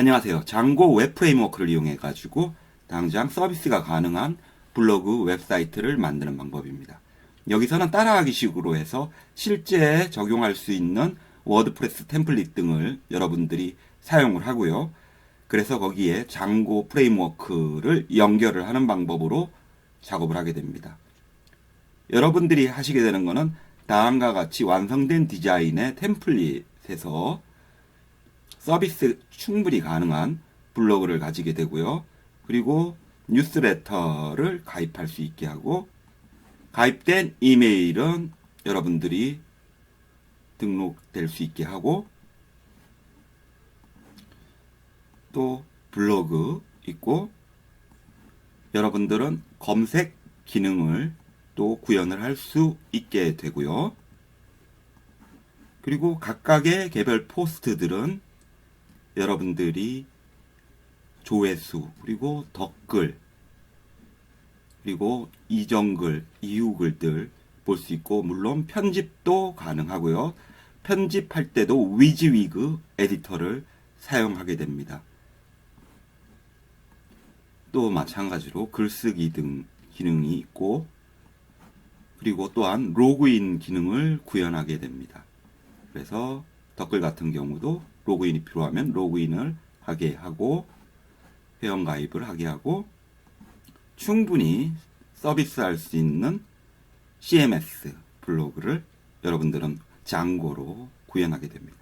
안녕하세요. 장고 웹 프레임워크를 이용해 가지고 당장 서비스가 가능한 블로그 웹사이트를 만드는 방법입니다. 여기서는 따라하기 식으로 해서 실제 적용할 수 있는 워드프레스 템플릿 등을 여러분들이 사용을 하고요. 그래서 거기에 장고 프레임워크를 연결을 하는 방법으로 작업을 하게 됩니다. 여러분들이 하시게 되는 것은 다음과 같이 완성된 디자인의 템플릿에서 서비스 충분히 가능한 블로그를 가지게 되고요. 그리고 뉴스레터를 가입할 수 있게 하고 가입된 이메일은 여러분들이 등록될 수 있게 하고 또 블로그 있고 여러분들은 검색 기능을 또 구현을 할 수 있게 되고요. 그리고 각각의 개별 포스트들은 여러분들이 조회수 그리고 덧글 그리고 이전글, 이후글들 볼 수 있고 물론 편집도 가능하고요. 편집할 때도 위즈위그 에디터를 사용하게 됩니다. 또 마찬가지로 글쓰기 등 기능이 있고 그리고 또한 로그인 기능을 구현하게 됩니다. 그래서 덧글 같은 경우도 로그인이 필요하면 로그인을 하게 하고 회원 가입을 하게 하고 충분히 서비스할 수 있는 CMS 블로그를 여러분들은 장고로 구현하게 됩니다.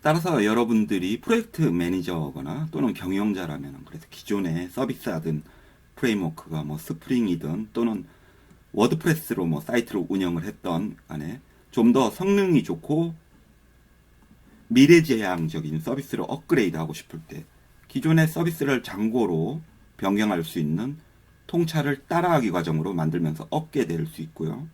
따라서 여러분들이 프로젝트 매니저거나 또는 경영자라면 그래서 기존에 서비스하던 프레임워크가 뭐 스프링이든 또는 워드프레스로 뭐 사이트를 운영을 했던 간에 좀 더 성능이 좋고 미래지향적인 서비스를 업그레이드 하고 싶을 때 기존의 서비스를 장고로 변경할 수 있는 통찰을 따라하기 과정으로 만들면서 얻게 될 수 있고요.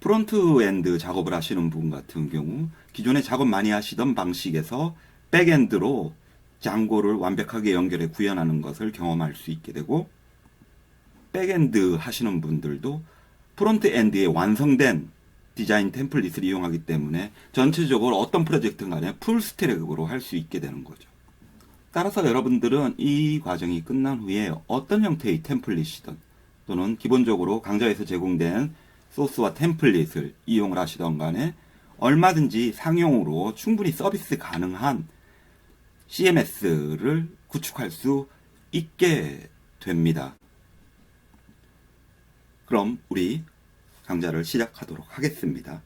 프론트엔드 작업을 하시는 분 같은 경우 기존에 작업 많이 하시던 방식에서 백엔드로 장고를 완벽하게 연결해 구현하는 것을 경험할 수 있게 되고 백엔드 하시는 분들도 프론트엔드에 완성된 디자인 템플릿을 이용하기 때문에 전체적으로 어떤 프로젝트 간에 풀스트랙으로 할 수 있게 되는 거죠. 따라서 여러분들은 이 과정이 끝난 후에 어떤 형태의 템플릿이든 또는 기본적으로 강좌에서 제공된 소스와 템플릿을 이용을 하시던 간에 얼마든지 상용으로 충분히 서비스 가능한 CMS를 구축할 수 있게 됩니다. 그럼 우리 강좌를 시작하도록 하겠습니다.